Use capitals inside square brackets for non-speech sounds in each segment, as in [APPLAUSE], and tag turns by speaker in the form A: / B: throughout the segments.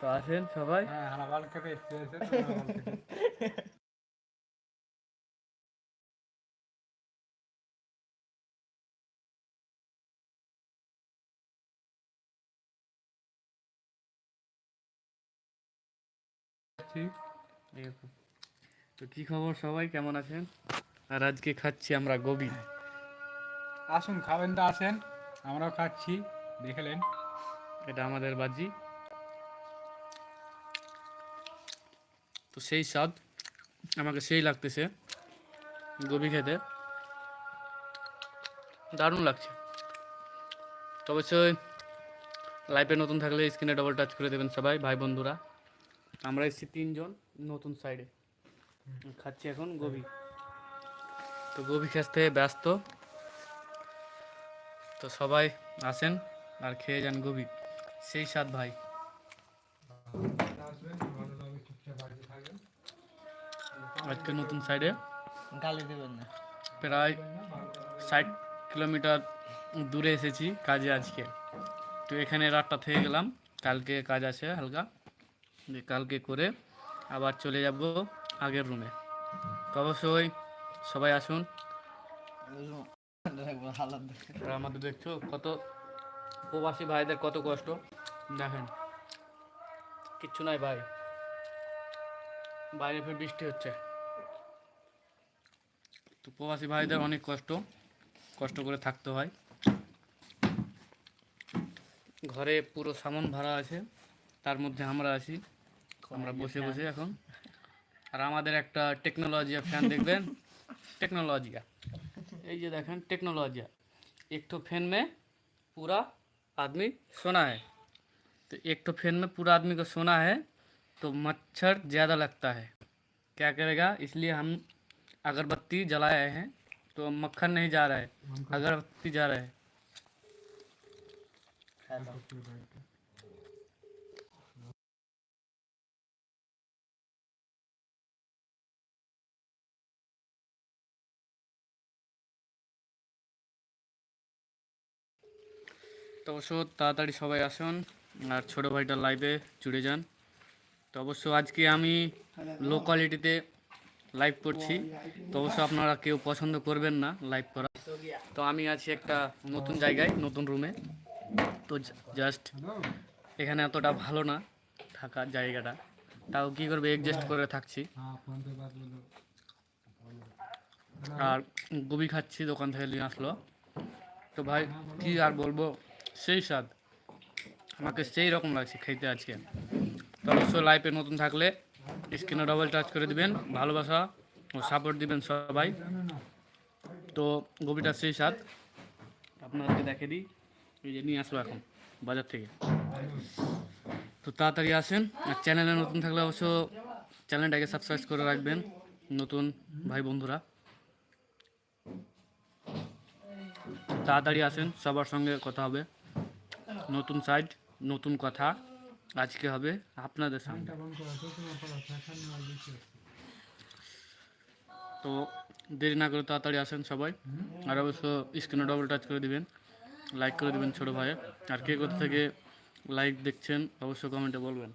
A: তো আসেন সবাই।
B: হ্যাঁ খেতে। তো
A: কি খবর সবাই? কেমন আছেন? আর আজকে খাচ্ছি আমরা গোবি।
B: আসুন খাবেন তো আসেন। আমরাও খাচ্ছি দেখলেন
A: এটা আমাদের বাজি। তো সেই স্বাদ আমাকে সেই লাগতেছে, গোবি খেতে। দারুণ লাগছে। তো অবশ্যই লাইফে নতুন থাকলে স্ক্রিনে ডবল টাচ করে দেবেন সবাই, ভাই বন্ধুরা। আমরা এসেছি তিনজন নতুন সাইডে খাচ্ছি এখন গোবি। তো গোবি খেতে ব্যস্ত। তো সবাই আসেন আর খেয়ে যান গোবি। সেই স্বাদ ভাই। আজকে নতুন সাইডে
C: গালি দেবেন না।
A: প্রায় ষাট কিলোমিটার দূরে এসেছি কাজে আজকে। তো এখানে রাতটা থেকে গেলাম কালকে কাজ আছে হালকা। কালকে করে আবার চলে যাব আগের রুমে তো অবশ্যই সবাই আসুন। আমাদের দেখছ কত প্রবাসী ভাইদের কত কষ্ট। দেখেন কিচ্ছু নাই ভাই। বাইরে ফের বৃষ্টি হচ্ছে। তো প্রবাসী ভাইদের অনেক কষ্ট কষ্ট করে থাকতে হয় ঘরে পুরো সামান ভাড়া আছে তার মধ্যে আমরা আছি আমরা বসে বসে এখন আর আমাদের একটা টেকনোলজিয়া ফ্যান দেখবেন टेक्नोलॉजिया ये ये देखें टेक्नोलॉजिया एक तो फैन में पूरा आदमी सोना है तो एक तो फैन में पूरा आदमी को सोना है तो मच्छर ज़्यादा लगता है क्या करेगा इसलिए हम अगरबत्ती जलाए हैं तो मक्खन नहीं जा रहा है अगरबत्ती जा रहा है তো অবশ্য তাড়াতাড়ি সবাই আসুন আর ছোটো ভাইটা লাইভে জুড়ে যান তো অবশ্য আজকে আমি লো কোয়ালিটিতে লাইভ করছি। তো অবশ্য আপনারা কেউ পছন্দ করবেন না লাইভ করা। তো আমি আছি একটা নতুন জায়গায়, নতুন রুমে তো জাস্ট এখানে এতটা ভালো না থাকার জায়গাটা। তাও কী করবে অ্যাডজাস্ট করে থাকছি। আর গোবি খাচ্ছি, দোকান থেকে নিয়ে আসলো। তো ভাই, কি আর বলব, সেই স্বাদ। আমাকে সেই রকম লাগছে খেতে আজকে। তো অবশ্যই লাইফে নতুন থাকলে স্ক্রিনে ডবল টাচ করে দিবেন, ভালোবাসা ও সাপোর্ট দিবেন সবাই। তো গোবিটার সেই স্বাদ, আপনাদেরকে দেখে দিই, এই যে নিয়ে আসলো এখন, বাজার থেকে। তো তাড়াতাড়ি আসেন, আর চ্যানেলে নতুন থাকলে অবশ্য চ্যানেলটাকে সাবস্ক্রাইব করে রাখবেন, নতুন ভাই বন্ধুরা। তাড়াতাড়ি আসেন, সবার সঙ্গে কথা হবে। নতুন সাইড নতুন কথা। আজকে হবে আপনাদের
B: সামনে। তো
A: দেরি না করে তাড়াতাড়ি আসেন সবাই। আর অবশ্য স্ক্রিনে ডবল টাচ করে দিবেন। লাইক করে দিবেন ছোটো ভাইয়ের। আর কে কোথা থেকে লাইক দেখছেন অবশ্য কমেন্টে বলবেন।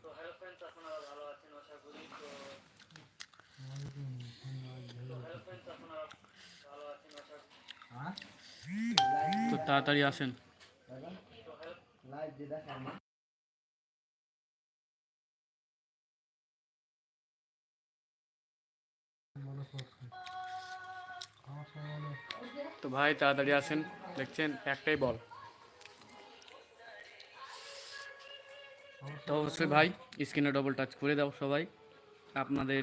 A: তো তাড়াতাড়ি আসেন। তো ভাই, তাড়াতাড়ি আসেন, দেখছেন, একটাই বল। তো অবশ্যই ভাই, স্ক্রিনে ডবল টাচ করে দাও সবাই। আপনাদের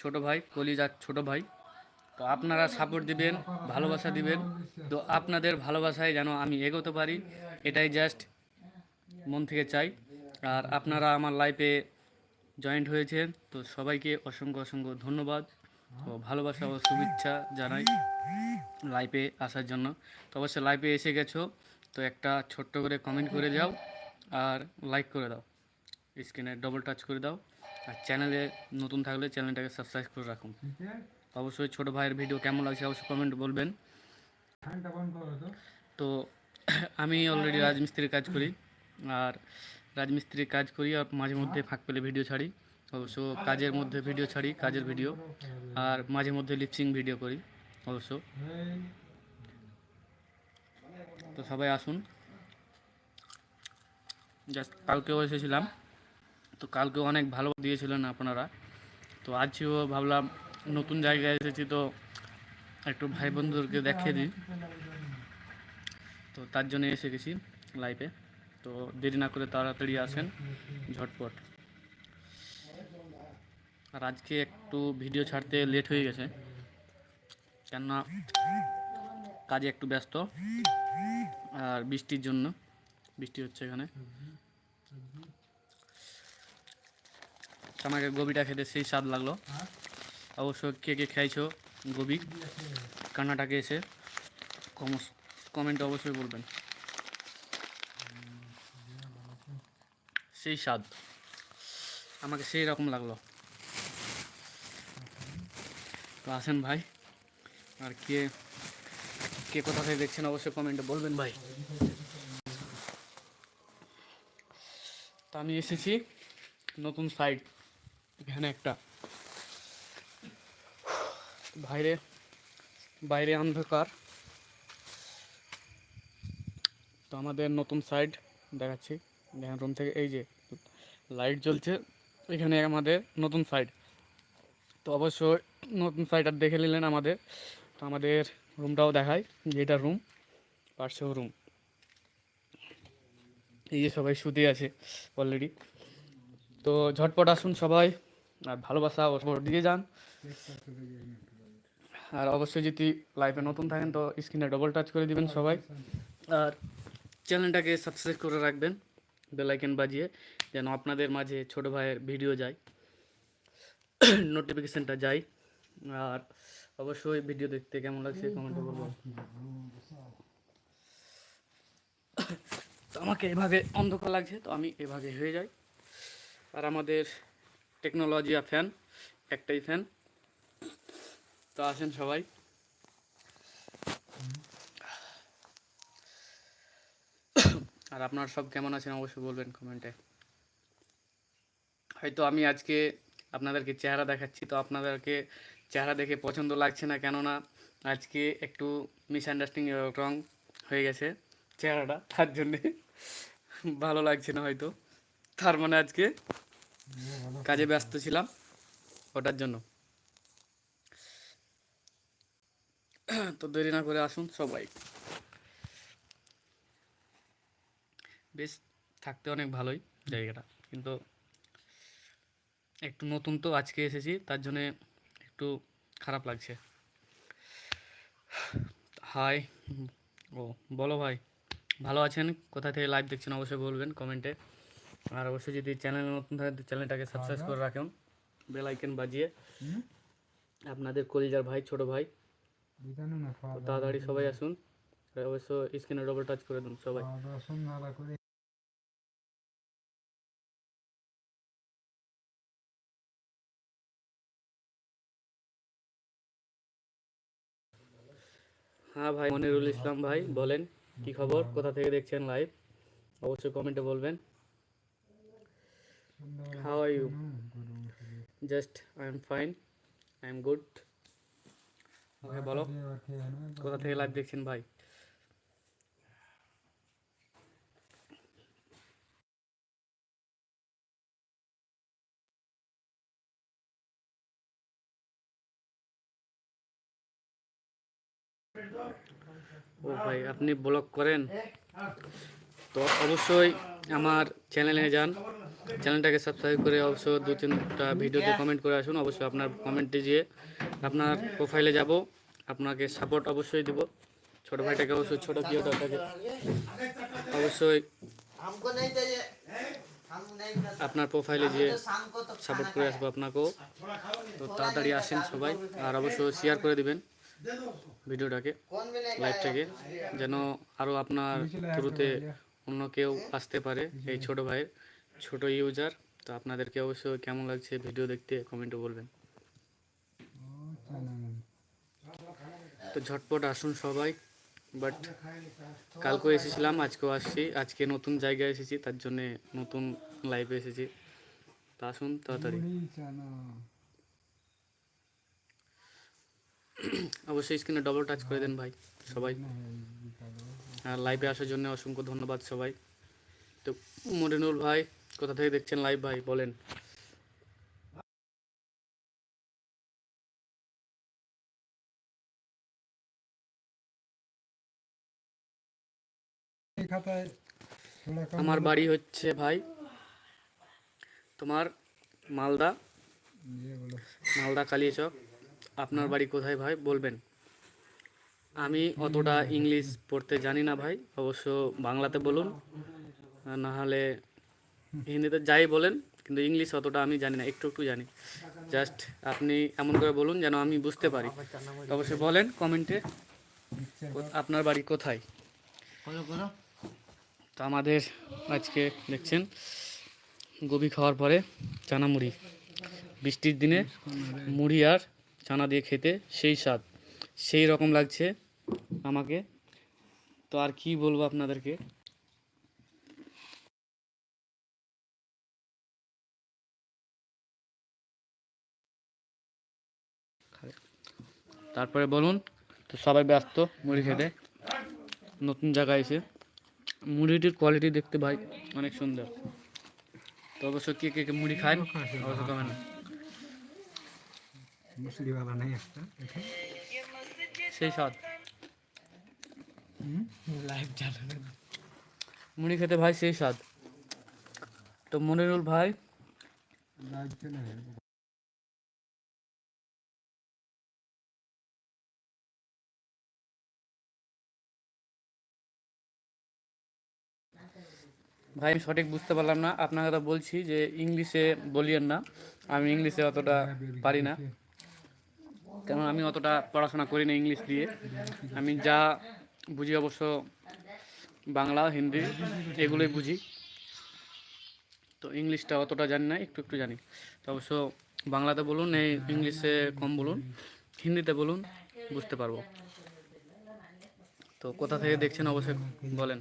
A: ছোট ভাই কলি কলিজার ছোট ভাই। তো আপনারা সাপোর্ট দিবেন, ভালোবাসা দিবেন। তো আপনাদের ভালোবাসায় যেন আমি এগোতে পারি, এটাই জাস্ট মন থেকে চাই। আর আপনারা আমার লাইফে জয়েন্ট হয়েছেন, তো সবাইকে অসংখ্য অসংখ্য ধন্যবাদ। ও ভালোবাসা ও শুভেচ্ছা জানাই লাইভে আসার জন্য। তো অবশ্যই লাইভে এসে গেছো, তো একটা ছোট্ট করে কমেন্ট করে যাও আর লাইক করে দাও। স্ক্রিনে ডবল টাচ করে দাও। আর চ্যানেলে নতুন থাকলে চ্যানেলটাকে সাবস্ক্রাইব করে রাখুন। অবশ্যই ছোটো ভাইয়ের ভিডিও কেমন লাগছে অবশ্যই কমেন্ট বলবেন।
B: তো
A: তো আমি অলরেডি রাজমিস্ত্রির কাজ করি। আর রাজমিস্ত্রির কাজ করি আর মাঝে মধ্যে ফাঁক পেলে ভিডিও ছাড়ি। অবশ্য কাজের মধ্যে ভিডিও ছাড়ি, কাজের ভিডিও আর মাঝে মধ্যে লিপসিং ভিডিও করি, অবশ্য। তো সবাই আসুন। জাস্ট কালকেও এসেছিলাম। তো কালকেও অনেক ভালো দিয়েছিলেন আপনারা। তো আজকেও ভাবলাম নতুন জায়গায় এসেছি তো একটু ভাই বন্ধুদেরকে দেখিয়ে দিই। তো তার জন্য এসে গেছি লাইভে তো দেরি না করে তাড়াতাড়ি আসেন, ঝটপট। আর আজকে একটু ভিডিও ছাড়তে লেট হয়ে গেছে। কেননা কাজে একটু ব্যস্ত আর বৃষ্টির জন্য। বৃষ্টি হচ্ছে এখানে। আমাকে গোবিটা খেতে সেই স্বাদ লাগল। অবশ্য কে কে খাইছো গোবি? কান্নাটাকে এসে কমেন্টে অবশ্যই বলবেন। সেই স্বাদ। আমাকে সেই রকম লাগল। তো আসেন ভাই? আর কে কে কোথা থেকে দেখছেন অবশ্যই কমেন্টে বলবেন ভাই। তো আমি এসেছি নতুন সাইট এখানে একটা। বাইরে বাইরে অন্ধকার। তো আমাদের নতুন সাইড দেখাচ্ছি। দেখেন রুম থেকে এই যে লাইট জ্বলছে, এখানে আমাদের নতুন সাইড তো অবশ্যই নতুন সাইডটা দেখে নিলেন আমাদের। তো আমাদের রুমটাও দেখায় যে এটা রুম পার্শ্বেও রুম এই যে সবাই শুতে আছে অলরেডি তো ঝটপট আসুন সবাই, আর ভালোবাসা ওপর দিয়ে যান। আর অবশ্যই যদি লাইফে নতুন থাকেন, তো স্ক্রিনে ডবল টাচ করে দিবেন সবাই। আর চ্যানেলটাকে সাবস্ক্রাইব করে রাখবেন বেলাইকেন বাজিয়ে, যেন আপনাদের মাঝে ছোট ভাইয়ের ভিডিও যায়। [COUGHS] নোটিফিকেশানটা যায়। আর অবশ্যই ভিডিও দেখতে কেমন লাগছে কমেন্টে বলবেন তো আমাকে এভাবে অন্ধকার লাগছে, তো আমি এভাবে হয়ে যাই। আর আমাদের টেকনোলজিয়া ফ্যান একটাই ফ্যান তো আসেন সবাই। আর আপনারা সব কেমন আছেন অবশ্যই বলবেন কমেন্টে হয়তো আমি আজকে আপনাদেরকে চেহারা দেখাচ্ছি, তো আপনাদেরকে চেহারা দেখে পছন্দ লাগছে না, কেননা আজকে একটু মিসআন্ডারস্ট্যান্ডিং রং হয়ে গেছে চেহারাটা, তার জন্যে ভালো লাগছে না হয়তো। তার মানে আজকে কাজে ব্যস্ত ছিলাম ওটার জন্য। তো দেরি না করে আসুন সবাই। বেশ, থাকতে অনেক ভালোই জায়গাটা, কিন্তু একটু নতুন তো আজকে এসেছি, তার জন্যে একটু খারাপ লাগছে। হাই ও বলো ভাই ভালো আছেন? কোথা থেকে লাইভ দেখছেন অবশ্যই বলবেন কমেন্টে আর অবশ্যই যদি চ্যানেল নতুন থাকে চ্যানেলটাকে সাবস্ক্রাইব করে রাখুন। বেল আইকন বাজিয়ে। আপনাদের কলিজার ভাই ছোট ভাই। তাড়াতাড়ি সবাই আসুন। অবশ্য স্ক্রিনে ডবল টাচ করে দিন সবাই। হ্যাঁ ভাই মনিরুল ইসলাম ভাই বলেন কি খবর? কোথা থেকে দেখছেন লাইভ অবশ্যই কমেন্টে বলবেন।
B: How are you.
A: Just I am fine I am good okay বলো। কোথা থেকে লাইভ দেখছেন ভাই? ও ভাই, আপনি ব্লগ করেন। তো অবশ্যই আমার চ্যানেলে যান। চ্যানেলটাকে সাবস্ক্রাইব করে অবশ্য দু তিনটা ভিডিওতে কমেন্ট করে আসুন। অবশ্যই আপনার কমেন্টে দিয়ে আপনার প্রোফাইলে যাব। আপনাকে সাপোর্ট অবশ্যই দেব। ছোট ভাইটাকে অবশ্যই, ছোট প্রিয়টাকে অবশ্যই আপনার প্রোফাইলে
C: যে
A: সাপোর্ট করে আসব আপনাকেও। তো তাড়াতাড়ি আসেন সবাই। আর অবশ্যই শেয়ার করে দিবেন। ভিডিওটাকে লাইভটাকে যেন আরও আপনার থ্রুতে অন্য কেউ আসতে পারে এই ছোট ভাইয়ের ছোট ইউজার। তো আপনাদেরকে অবশ্যই কেমন লাগছে ভিডিও দেখতে কমেন্টে বলবেন। তো ঝটপট আসুন সবাই বাট কালকেও এসেছিলাম আজকেও আসছি। আজকে নতুন জায়গায় এসেছি তার জন্যে নতুন লাইভে এসেছি। তা আসুন তাড়াতাড়ি। [CLEARS THROAT] অবশ্যই স্ক্রিনে ডবল টাচ করে দেন ভাই, সবাই। আর লাইভে আসার জন্য অসংখ্য ধন্যবাদ সবাই। তো মরিনুল ভাই, কোথা থেকে দেখছেন লাইভ ভাই, বলেন। আমার বাড়ি হচ্ছে ভাই, তোমার মালদা মালদা কালিয়াচক আপনার বাড়ি কোথায় ভাই? বলবেন। আমি অতটা ইংলিশ পড়তে জানি না ভাই অবশ্য বাংলাতে বলুন না হলে হিন্দিতে যাই বলেন কিন্তু ইংলিশ অতটা আমি জানি না একটু একটু জানি। জাস্ট আপনি এমন করে বলুন যেন আমি বুঝতে পারি। অবশ্যই বলেন কমেন্টে আপনার বাড়ি কোথায়? তো আমাদের আজকে দেখছেন গোবি খাওয়ার পরে চানা মুড়ি বৃষ্টির দিনে মুড়ি আর চানা দিয়ে খেতে সেই স্বাদ, সেই রকম লাগছে আমাকে। তো আর কি বলব আপনাদেরকে? তারপরে বলুন, তো সবাই ব্যস্ত মুড়ি খেতে। নতুন জায়গায় এসে। মুড়িটির কোয়ালিটি দেখতে ভাই অনেক সুন্দর। তো অবশ্য কে কে মুড়ি খান অবশ্য কমেন্ট
B: মুসলিওয়ালা নেই একটা
A: সেই স্বাদ
B: লাইভ চালু
A: মুড়ি খেতে ভাই সেই স্বাদ। তো মনিরুল ভাই? ভাই আমি সঠিক বুঝতে পারলাম না। আপনাকে তো বলছি যে ইংলিশে বলিয়েন না। আমি ইংলিশে অতটা পারি না। কারণ আমি অতটা পড়াশোনা করি না ইংলিশ দিয়ে। আমি যা বুঝি অবশ্য বাংলা, হিন্দি এগুলোই বুঝি। তো ইংলিশটা অতটা জানি না, একটু একটু জানি। তো অবশ্য বাংলাতে বলুন, এই ইংলিশে কম বলুন, হিন্দিতে বলুন, বুঝতে পারব। তো কোথা থেকে দেখছেন অবশ্যই বলেন।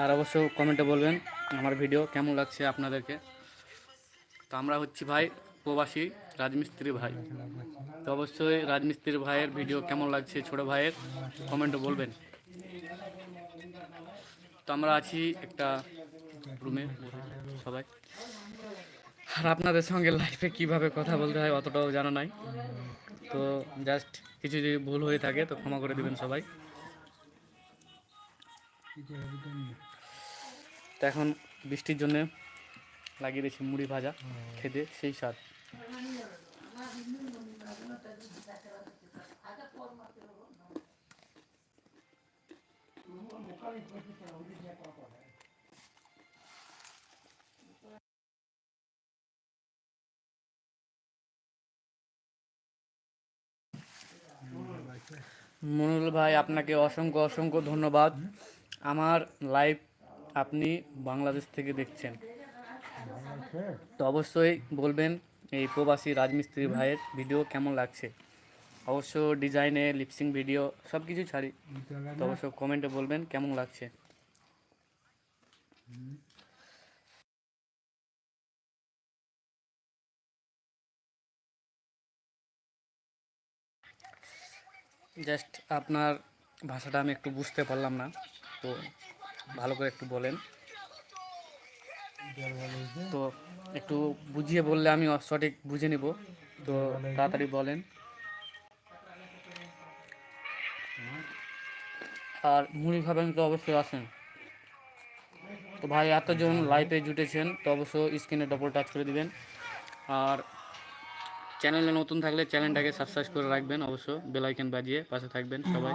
A: আর অবশ্য কমেন্টে বলবেন আমার ভিডিও কেমন লাগছে আপনাদেরকে? তো আমরা হচ্ছি ভাই প্রবাসী রাজমিস্ত্রি ভাই। তো অবশ্যই রাজমিস্ত্রি ভাইয়ের ভিডিও কেমন লাগছে ছোট ভাইয়ের কমেন্টে বলবেন। তো আমরা আছি একটা রুমে সবাই। আর আপনাদের সঙ্গে লাইফে কীভাবে কথা বলতে হয় অতটাও জানা নাই। তো জাস্ট কিছু যদি ভুল হয়ে থাকে তো ক্ষমা করে দিবেন সবাই। তো এখন বৃষ্টির জন্য লাগিয়ে দিয়েছি মুড়ি ভাজা খেতে সেই স্বাদ। মনুল ভাই আপনাকে অসংখ্য অসংখ্য ধন্যবাদ। আমার লাইভ আপনি বাংলাদেশ থেকে দেখছেন। তো অবশ্যই বলবেন এই প্রবাসী রাজমিস্ত্রি ভাইয়ের ভিডিও কেমন লাগছে? অবশ্য ডিজাইনে লিপসিং ভিডিও সব কিছু ছাড়ি। তো অবশ্য কমেন্টে বলবেন কেমন লাগছে? জাস্ট আপনার ভাষাটা আমি একটু বুঝতে পারলাম না তো ভালো করে একটু বলেন। তো একটু বুঝিয়ে বললে আমি সঠিক বুঝে নিব। তো তাড়াতাড়ি বলেন। আর মুড়ি খাবেন তো অবশ্যই আসেন। তো ভাই এতজন লাইভে জুটেছেন তো অবশ্যই স্ক্রিনে ডবল টাচ করে দিবেন। আর চ্যানেলে নতুন থাকলে চ্যানেলটাকে সাবস্ক্রাইব করে রাখবেন অবশ্য বেল আইকন বাজিয়ে পাশে থাকবেন সবাই।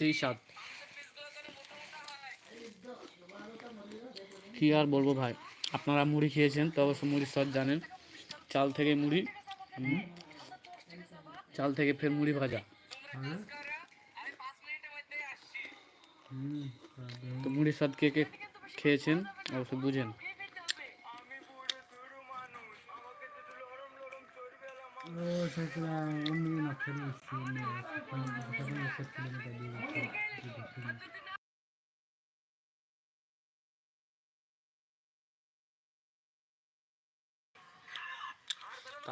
A: সেই স্বাদ। কি আর বলব ভাই? আপনারা মুড়ি খেয়েছেন তো অবশ্য মুড়ির স্বাদ জানেন। চাল থেকে মুড়ি চাল থেকে ফের মুড়ি ভাজা। তো মুড়ির স্বাদ কে কে খেয়েছেন অবশ্য বুঝেন।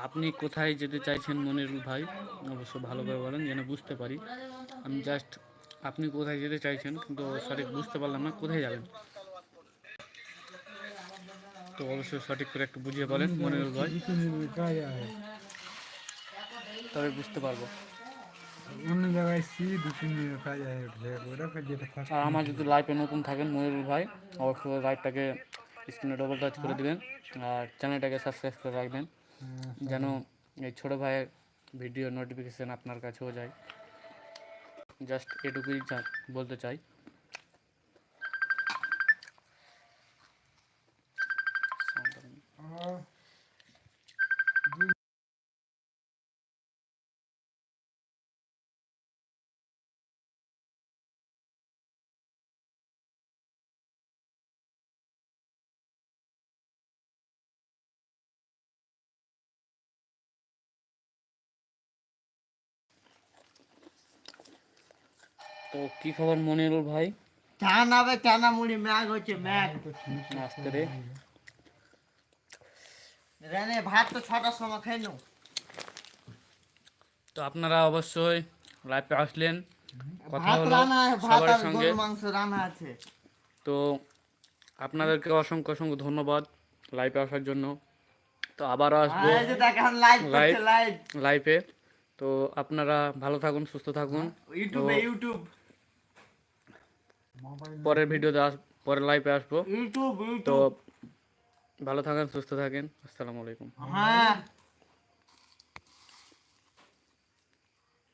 A: আপনি কোথায় যেতে চাইছেন মনিরুল ভাই? অবশ্য ভালো করে বলেন, যেন বুঝতে পারি। আমি জাস্ট আপনি কোথায় যেতে চাইছেন, কিন্তু সঠিক বুঝতে পারলাম না, কোথায় যাবেন? তো অবশ্যই সঠিক করে একটু বুঝিয়ে বলেন মনিরুল ভাই। তবে বুঝতে পারব।
B: অন্য জায়গায় এসছি দু তিন কাজ
A: আর আমার যদি লাইভে নতুন থাকেন মনিরুল ভাই অবশ্যই লাইভটাকে স্ক্রিনে ডবল টাচ করে দিবেন আর চ্যানেলটাকে সাবস্ক্রাইব করে রাখবেন যেন এই ছোটো ভাইয়ের ভিডিও নোটিফিকেশান আপনার কাছেও যায়। জাস্ট এটুকুই বলতে চাই। তো কি খবর মনিরুল ভাই?
C: টান হবে টানা মুড়ি ম্যাগ হচ্ছে ম্যাগ।
A: আসতে রে।
C: রেনে ভাত তো ছটার সময় খাই নো
A: তো আপনারা অবশ্যই লাইভে আসলেন। কথা
C: ভাত
A: হলো সবার
C: আর
A: সঙ্গে।
C: মাংস রান্না আছে।
A: তো আপনাদেরকে অসংখ্য অসংখ্য ধন্যবাদ লাইভে আসার জন্য। তো আবারও আসব
C: আর এই যে দেখেন লাইভ লাইভে
A: তো আপনারা ভালো থাকুন সুস্থ থাকুন।
C: ইউটিউবে ইউটিউব
A: পরের ভিডিওতে আস পরের লাইভে আসব। তো ভালো থাকেন সুস্থ থাকেন। আসসালামু আলাইকুম।
C: হ্যাঁ।